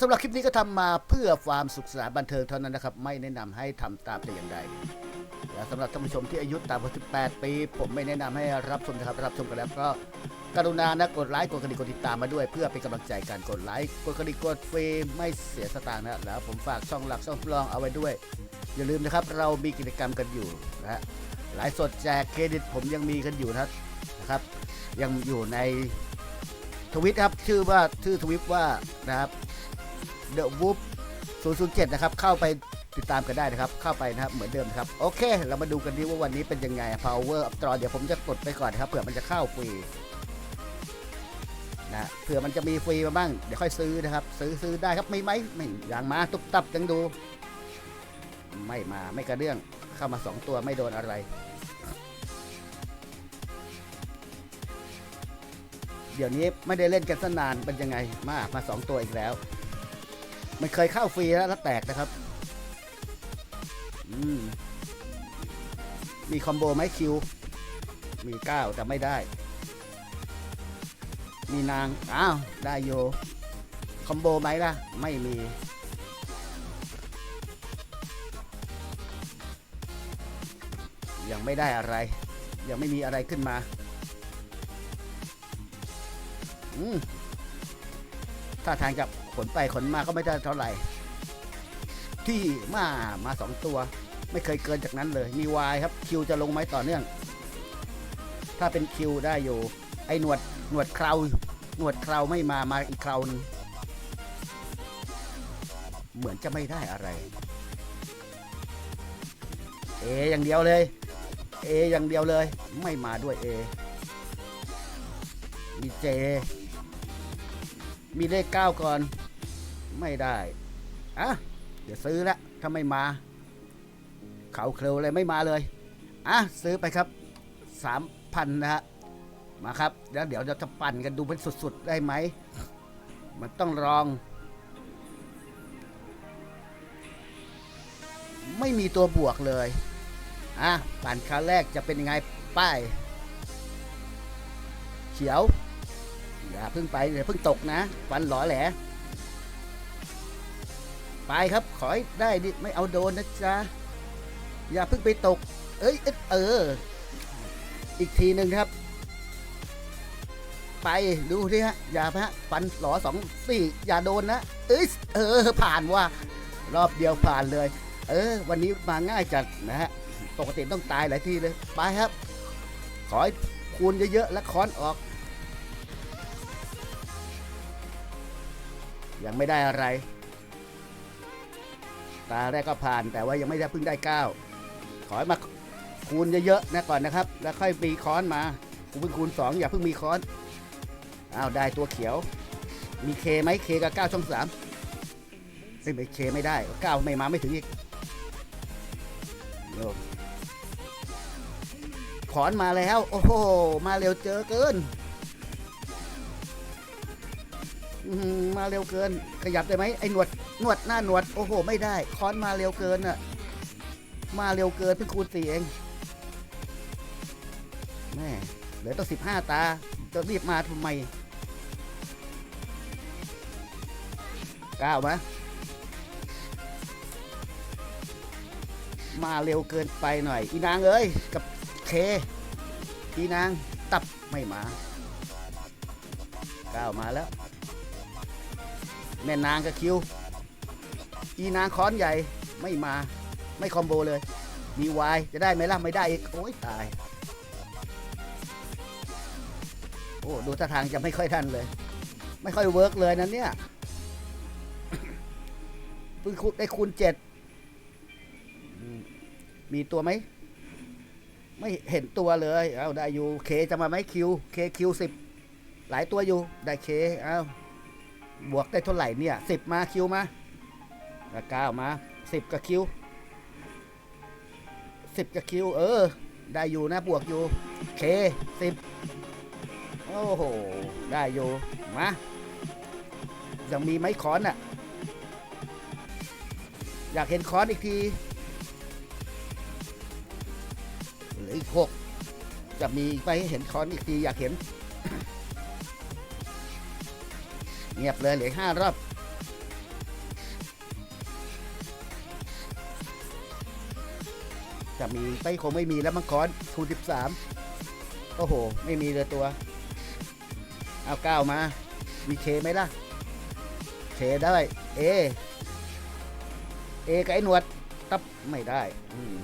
สำหรับคลิปนี้ก็ทำมาเพื่อความสุขสนานบันเทิงเท่านั้นนะครับ ไม่แนะนำให้ทำตามแต่อย่างใดและสำหรับท่านผู้ชมที่อายุต่ำกว่า18 ปี ผมไม่แนะนำให้รับชมนะครับ รับชมกันแล้วก็กรุณานะกดไลค์กดกระดิ่งกดติดตามมาด้วยเพื่อเป็นกำลังใจการกดไลค์กดกระดิ่งกดฟรีไม่เสียสตางค์นะแล้วผมฝากช่องหลักช่องรองเอาไว้ด้วย อย่าลืมนะครับ เรามีกิจกรรมกันอยู่นะฮะไลฟ์สดแจกเครดิตผมยังมีกันอยู่นะครับ ยังอยู่ในทวิตครับชื่อว่าชื่อทวิตว่านะครับ The w o o p 007 นะครับ เข้าไปติดตามกันได้นะครับ เข้าไปนะครับ เหมือนเดิมครับ โอเค เรามาดูกันดีว่าวันนี้เป็นยังไง Power of Draw เดี๋ยวผมจะกดไปก่อนนะครับ เผื่อมันจะเข้าฟรีนะเผื่อมันจะมีฟรีมาบ้าง เดี๋ยวค่อยซื้อนะครับ ซื้อซื้อได้ครับ ไม่ไหมไม่อย่างมาตุบตับยังดู ไม่มา ไม่กระเรื่อง เข้ามาสองตัวไม่โดนอะไรเดี๋ยวนี้ไม่ได้เล่นกันสนานเป็นยังไงมามาสองตัวอีกแล้ว มันเคยเข้าฟรีแล้วแล้วแตกนะครับมมีคอมโบไหมคิว มีเก้าแต่ไม่ได้ มีนาง อ้าว ได้โย คอมโบไหมล่ะ ไม่มียังไม่ได้อะไร ยังไม่มีอะไรขึ้นมา อืมถ้าทางจะ ขนไปขนมาก็ไม่ได้เท่าไหร่ ที่มามาสองตัว ไม่เคยเกินจากนั้นเลย มีวายครับคิวจะลงไหมต่อเนื่อง ถ้าเป็นคิวได้อยู่ ไอ้หนวดหนวดเคราหนวดเคราไม่มามาอีกเคราหนึงเหมือนจะไม่ได้อะไร เออย่างเดียวเลย เออย่างเดียวเลย ไม่มาด้วยเอมีเจ มีเลขเก้าก่อน ไม่ได้อะเดี๋ยวซื้อละถ้าไม่มา เขาเคลวเลยไม่มาเลยอะซื้อไปครับสามพันนะฮะมาครับแล้วเดี๋ยวเราจะปั่นกันดูเป็นสุดๆได้ไหม มันต้องลอง ไม่มีตัวบวกเลยอะปั่นครั้งแรกจะเป็นยังไงป้ายเขียว อย่าเพิ่งไปอย่าเพิ่งตกนะฟันหลอแหล ไปครับขอให้ได้ดิไม่เอาโดนนะจ๊ะ อย่าเพิ่งไปตก เอ้ยเออ อีกทีหนึ่งครับ ไปดูที่ฮะ อย่าฮะฟันหลอสองสี่อย่าโดนนะ เอ้ยเออ ผ่านว่ารอบเดียวผ่านเลย เออ วันนี้มาง่ายจัดนะฮะ ปกติต้องตายหลายทีเลย ไปครับ ขอให้คูณเยอะๆและค้อนออก ยังไม่ได้อะไร ตาแรกก็ผ่านแต่ว่ายังไม่ได้เพิ่งได้เก้าขอให้มาคูณเยอะๆนะก่อนนะครับ แล้วค่อยมีค้อนมากูเพิ่งคูณสองอย่าเพิ่งมีค้อนอ้าวได้ตัวเขียว มีเคไหมเคกับเก้าช่องสามเฮ้ยไม่เคไม่ได้เก้าไม่มาไม่ถึงอีกโยมขอนมาแล้ว โอ้โห มาเร็วเจอเกินมาเร็วเกิน ขยับได้ไหมไอ้หนวด นวดหน้าหนวด โอ้โห ไม่ได้ค้อนมาเร็วเกินอะมาเร็วเกินเพิ่งคูณสี่เองแม่เหลือต้องสิบห้าตา จะรีบมาทำไมก้าวมะมาเร็วเกินไปหน่อย อีนางเอ้ย กับเค อีนางตับไม่มาก้าวมาแล้ว แม่นางกับคิว อีนางค้อนใหญ่ไม่มาไม่คอมโบเลย มีวายจะได้ไหมล่ะไม่ได้อีกโอ้ยตาย โอ้ดูท่าทางจะไม่ค่อยทันเลย ไม่ค่อยเวิร์กเลยนะเนี่ยเพิ่งได้คูณเจ็ดมมีตัวไหม ไม่เห็นตัวเลย เอาได้อยู่เคจะมาไหมคิวเคคิวสิบหลายตัวอยู่ ได้เคเอาบวกได้เท่าไหร่เนี่ยสิบมาคิวมา แล้วเก้ามาสิบกับคิวสิบกับคิว เออ ได้อยู่นะบวกอยู่เคสิบโอ้โห ได้อยู่ มา ยังมีไม้ค้อนอะ อยากเห็นค้อนอีกทีเหลืออีกหกจะมีไปให้เห็นค้อนอีกทีอยากเห็น เงียบเลยเหลือห้ารอบ จะมีไม่คงไม่มีแล้วมังกรคูณสิบสามโอ้โห ไม่มีเลยตัว เอาเก้ามา มีเคไหมล่ะ เคได้เอเอกับไอ้หนวด ตับไม่ได้อืม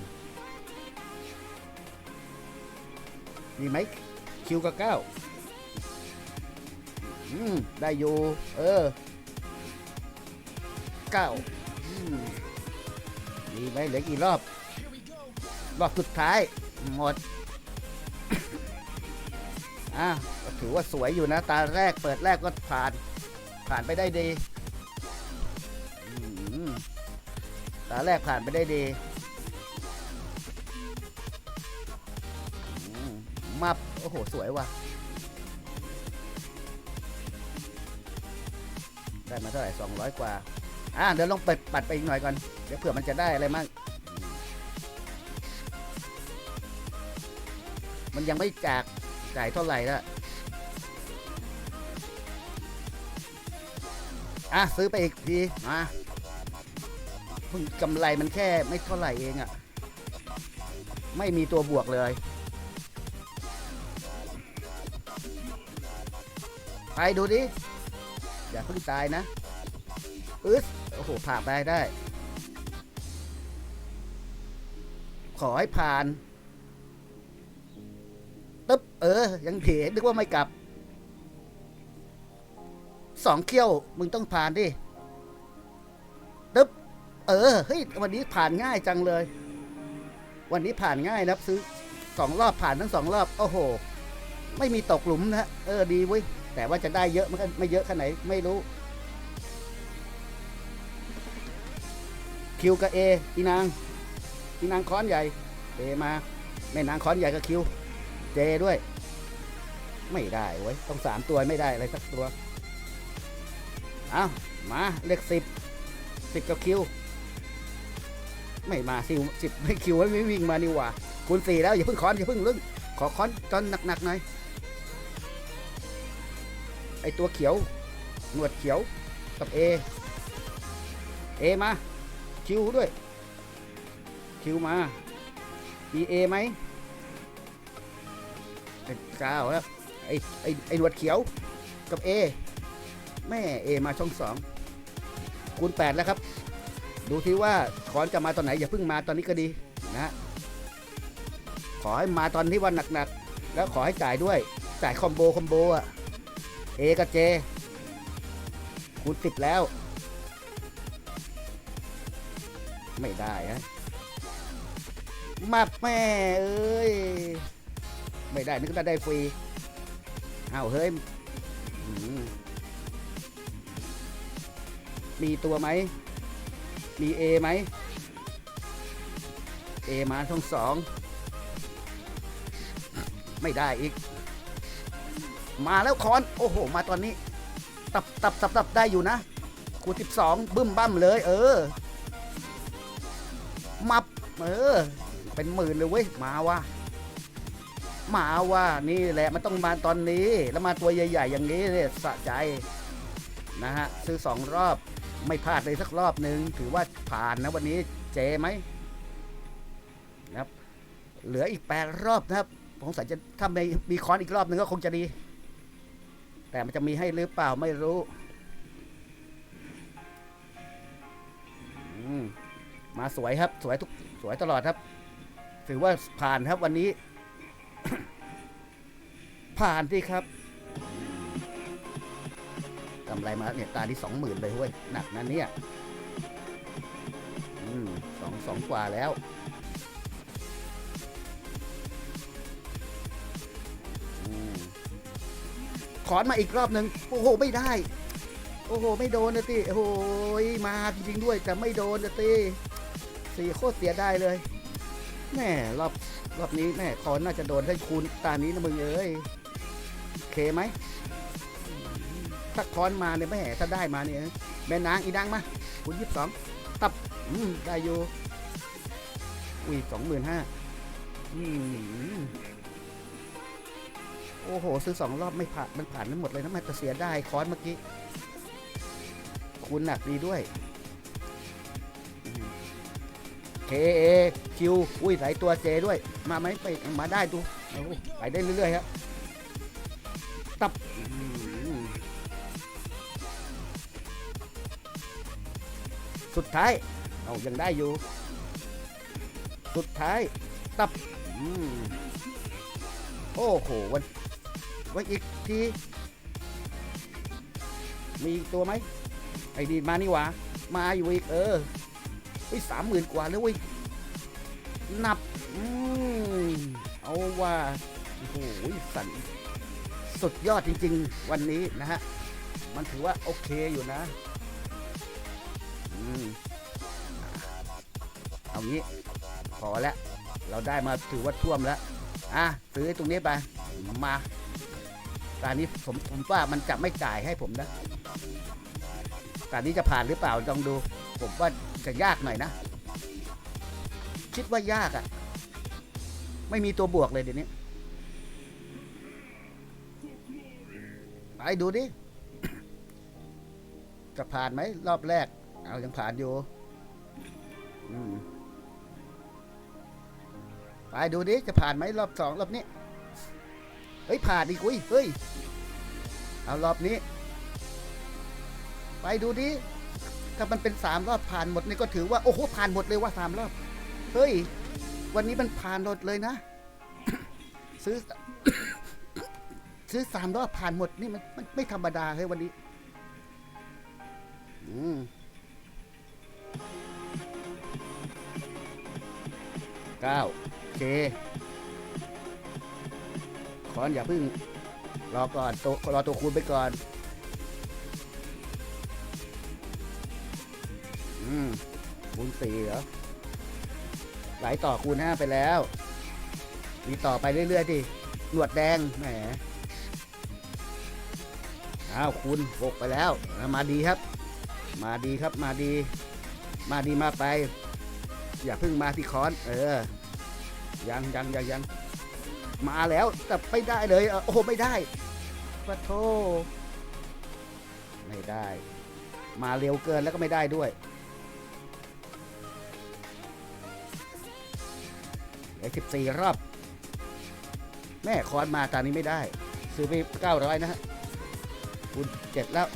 มีไหมคิวกับเก้าอืมได้อยู่ เออเก้าอืมมีไหมเหลือกี่รอบ รอบสุดท้าย หมด อะก็ถือว่าสวยอยู่นะ ตาแรกเปิดแรกก็ผ่าน ผ่านไปได้ดี ตาแรกผ่านไปได้ดีมับโอ้โห สวยว่ะ ได้มาเท่าไหร่สองร้อยกว่า อะเดี๋ยวลองเปิดปัดไปอีกหน่อยก่อน เดี๋ยวเผื่อมันจะได้อะไรมั่ง มันยังไม่จากจ่ายเท่าไหร่ละอะซื้อไปอีกทีมาเพิ่งกำไรมันแค่ไม่เท่าไหร่เองอะ่ะ ไม่มีตัวบวกเลย ไปดูดิ อย่าเพิ่งตายนะอึดโอ้โห ผ่านไปได้ ขอให้ผ่าน ตึ๊บเออ ยังเถนึกว่าไม่กลับ สองเขี้ยวมึงต้องผ่านดิตึ๊บเออเฮ้ยวันนี้ผ่านง่ายจังเลย วันนี้ผ่านง่ายนะครับซื้อสองรอบผ่านทั้งสองรอบโอ้โห ไม่มีตกหลุมนะเออดีเว้ยแต่ว่าจะได้เยอะมันก็ไม่เยอะแค่ไหนไม่รู้คิวกับเออีนางอีนางค้อนใหญ่เอมาแม่นางค้อนใหญ่กับคิว เจด้วย ไม่ได้เว้ยต้องสามตัวไม่ได้อะไรสักตัวเอามาเลขสิบสิบกับคิว ไม่มาสิวสิบไม่คิวไม่วิ่งมานี่หว่าคูณสี่แล้วอย่าเพิ่งค้อนอย่าเพิ่งลึงขอค้อนจนหนักๆหน่อยไอตัวเขียว หนวดเขียวกับเอเอมาคิวด้วยคิวมามีเอไหม ก้าแล้วไอ้ไอ้ไอ้หนวดเขียวกับเอแม่เอมาช่องสองคูณแปดแล้วครับ ดูที่ว่าคอนจะมาตอนไหนอย่าเพิ่งมาตอนนี้ก็ดีนะขอให้มาตอนที่วันหนักๆ แล้วขอให้จ่ายด้วย จ่ายคอมโบคอมโบอะเอกับเจคูณสิบแล้ว ไม่ได้ฮะมาแม่เอ้ย ไม่ได้นึกว่าได้ฟรีเอ้าเฮ้ยมีตัวไหม มีเอไหมเอมาทั้งสอง ไม่ได้อีก มาแล้วคอน โอ้โห มาตอนนี้ ตับตับตับตับได้อยู่นะคูณสิบสองบึ้มบั้มเลย เออ มับ เออ เป็นหมื่นเลยเว้ย มาว่ะ มาว่านี่แหละมันต้องมาตอนนี้ แล้วมาตัวใหญ่ ๆ อย่างนี้เนี่ยสะใจนะฮะซื้อสองรอบไม่พลาดเลยสักรอบหนึ่งถือว่าผ่านนะวันนี้เจไหมนะครับ เหลืออีกแปดรอบนะครับผมสัยจะถ้ามีมีคอนอีกรอบหนึ่งก็คงจะดี แต่มันจะมีให้หรือเปล่าไม่รู้มมาสวยครับสวยทุกสวยตลอดครับ ถือว่าผ่านครับวันนี้ ผ่านสิครับกำไรมาเนี่ยตาที่สองหมื่นเลยเว้ย หนักนะเนี่ย อืมสองสองกว่าแล้วอขอนมาอีกรอบหนึ่งโอ้โห ไม่ได้ โอ้โห ไม่โดนนะตีโอ้โหมาจริงๆด้วย แต่ไม่โดนนะตีสี่โคตรเสียได้เลยแม่รอบรอบนี้แม่คอนน่าจะโดนได้คูณตานี้นะมึงเอ้ย เคไหมถ้าคอนมาเนี่ยแม่แห่ถ้าได้มาเนี่ยแม่นางอีดังมาคุณยี่สิบสองตับอืมได้อยู่อุ้ยสองหมื่นห้าอืมโอ้โห ซื้อสองรอบไม่ผ่านมันผ่านทั้งหมดเลยนะมันจะเสียได้คอนเมื่อกี้ คุณหนักดีด้วยอืม K A Q อุ้ยหลายตัว J ด้วย มาไหมไปมาได้ดูไปได้เรื่อยๆครับ ท้าย เอายังได้อยู่ สุดท้าย ตับอโอ้โหวันวันอีกที มีอีกตัวไหมไอ้ดีมานี่หวะมาอยู่อีกเออไอ้สามหมื่นกว่าแล้วเว้ยนับอืมเอาว่าโอ้โหสันสุดยอดจริง ๆ วันนี้นะฮะ มันถือว่าโอเคอยู่นะ เอางี้พอแล้ว เราได้มาถือว่าท่วมแล้ว อะซื้อตรงนี้ไปมาตอนนี้ผมผมว่ามันจะไม่จ่ายให้ผมนะตอนนี้จะผ่านหรือเปล่าลองดู ผมว่าจะยากหน่อยนะ คิดว่ายากอะ่ะ ไม่มีตัวบวกเลยเดี๋ยวนี้ไปดูดิ จะผ่านไหมรอบแรก เอายังผ่านอยู่ อืม ไปดูดิ จะผ่านไหมรอบสองรอบนี้ เฮ้ย ผ่านอีกอุ้ย เฮ้ย เอารอบนี้ ไปดูดิ ถ้ามันเป็นสามรอบผ่านหมดนี่ก็ถือว่า โอ้โห ผ่านหมดเลยว่าสามรอบ เฮ้ย วันนี้มันผ่านหมดเลยนะ ซื้อ ซื้อสามรอบผ่านหมดนี่มันมันไม่ธรรมดาเฮ้ยวันนี้ อืม เก้าเคขอนอย่าเพึ่ง รอก่อนตัวรอตัวคูณไปก่อน อืมคูณสี่เหรอ ไหลต่อคูณห้าไปแล้ว มีต่อไปเรื่อยๆดิหนวดแดง แหมอ้าวคูณหกไปแล้ว มาดีครับ มาดีครับ มาดี มาดีมาไป อย่าเพึ่งมาที่คอน เออ ยังยังยังยัง มาแล้วแต่ไม่ได้เลยเออโอ้โหไม่ได้ปะโทไม่ได้ มาเร็วเกินแล้วก็ไม่ได้ด้วยไอ้สิบสี่รอบ แม่คอนมาตอนนี้ไม่ได้ ซื้อไปเก้าร้อยนะฮะคูณเจ็ดแล้ว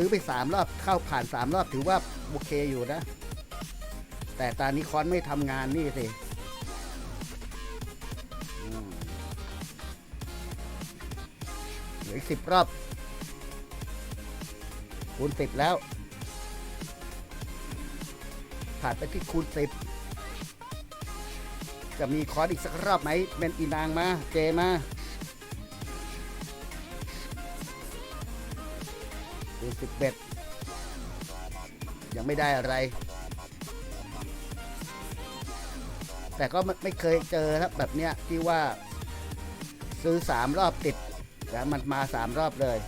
ซื้อไปสามรอบเข้าผ่านสามรอบถือว่าโอเคอยู่นะ แต่ตอนนี้คอนไม่ทำงานนี่สิเหลือสิบรอบคูณสิบแล้ว ผ่านไปที่คูณสิบจะมีคอนอีกสักรอบไหมเป็นอีนางมา เจมา คูณสิบเบ็ดยังไม่ได้อะไร แต่ก็ไม่เคยเจอครับแบบเนี้ยที่ว่าซื้อสามรอบติดแล้วมันมาสามรอบเลย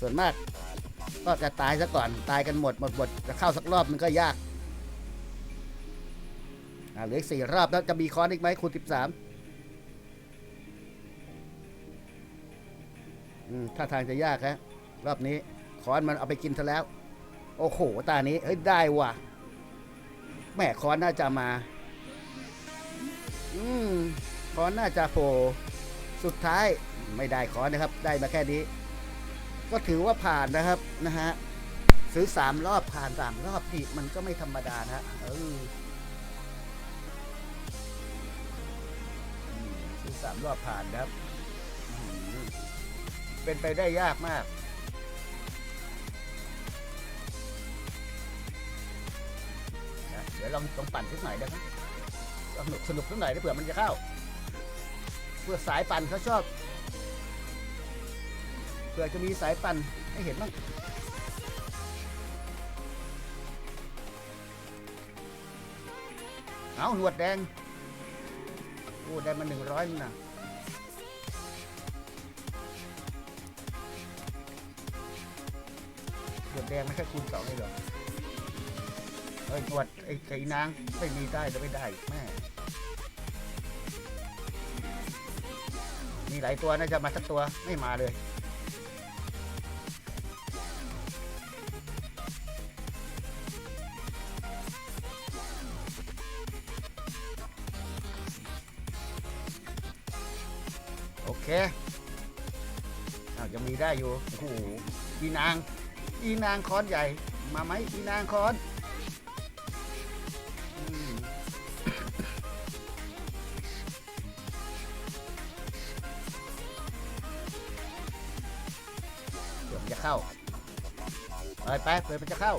ส่วนมากก็จะตายซะก่อนตายกันหมดหมดหมดจะเข้าสักรอบมันก็ยากอ่าเหลืออีกสี่รอบแล้วจะมีคอนอีกไหมคูณสิบสาม ท่าทางจะยากฮะรอบนี้คอนมันเอาไปกินซะแล้ว โอ้โห ตานี้ เฮ้ย ได้ว่ะ แม่คอนน่าจะมา อืมคอนน่าจะโผล่สุดท้ายไม่ได้คอนนะครับ ได้มาแค่นี้ ก็ถือว่าผ่านนะครับนะฮะ ซื้อสามรอบผ่านสามรอบดิมันก็ไม่ธรรมดานะฮะเออซื้อสามรอบผ่านครับ เป็นไปได้ยากมากนะเดี๋ยวลองลองปั่นสักหน่อยได้ไหมสนุกสนุกสักหน่อยได้เผื่อมันจะเข้า เพื่อสายปั่นเขาชอบเผื่อจะมีสายปั่นให้เห็นบ้างเอาหนวดแดงโอ้ได้มาหนึ่งร้อยนะ หนวดแดงไม่ใช่คูณสองเลยเหรอเอ้ยหนวดไอ้ไก่นางไม่มีได้หรือไม่ได้แม่มีหลายตัวน่าจะมาสักตัวไม่มาเลยโอเคอ้าวยังมีได้อยู่ โอ้โหอีนาง อีนางคอนใหญ่ มาไหมอีนางคอนเดี๋ยวมันจะเข้า ไปไปเปิดมันจะเข้า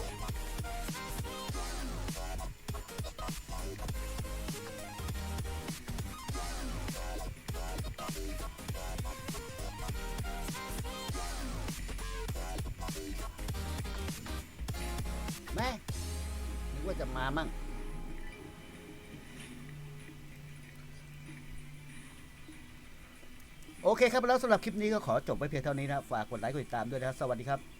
ว่าจะมามั่งโอเคครับแล้วสำหรับคลิปนี้ก็ขอจบไว้เพียงเท่านี้นะ ฝากกดไลค์กดติดตามด้วยนะครับ สวัสดีครับ